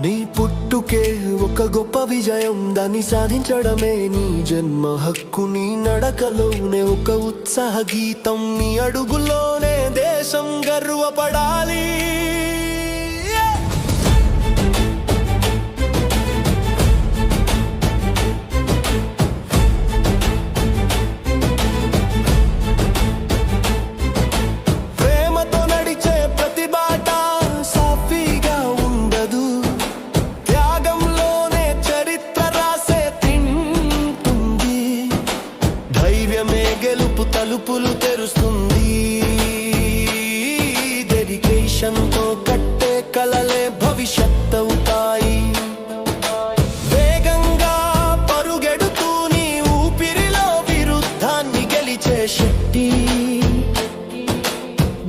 నీ పుట్టుకే ఒక గొప్ప విజయం. దాన్ని సాధించడమే నీ జన్మ హక్కు. నీ నడకలోనే ఒక ఉత్సాహ గీతం. నీ అడుగులోనే దేశం గర్వపడాలి. తలుపులు తెరుస్తుంది. డెడికేషన్తో కట్టే కలలే భవిష్యత్ అవుతాయి వేగంగా పరుగెడుతూ నీ ఊపిరిలో విరుద్ధాన్ని గెలిచే శక్తి.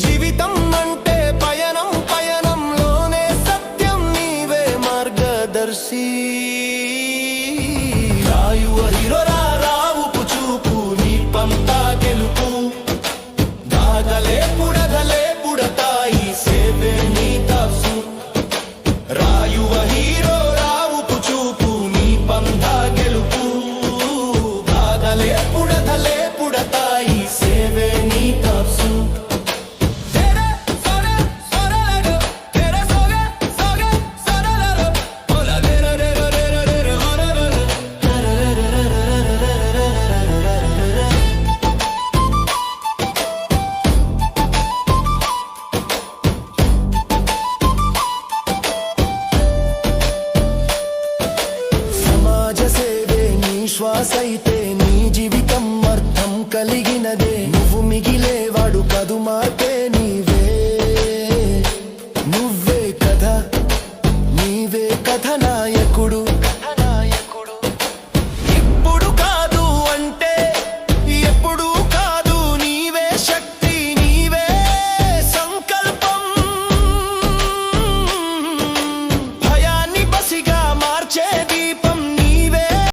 జీవితం అంటే పయనం పయనంలోనే సత్యం నీవే మార్గదర్శి. సమాజ సేవే నీ శ్వాస అయితే నీ జీవితం అర్థం కలిగినదే. నువ్వు మిగిలేవాడు కదు మార్పే నీవే. నువ్వే కథ నీవే కథ నాయకుడు.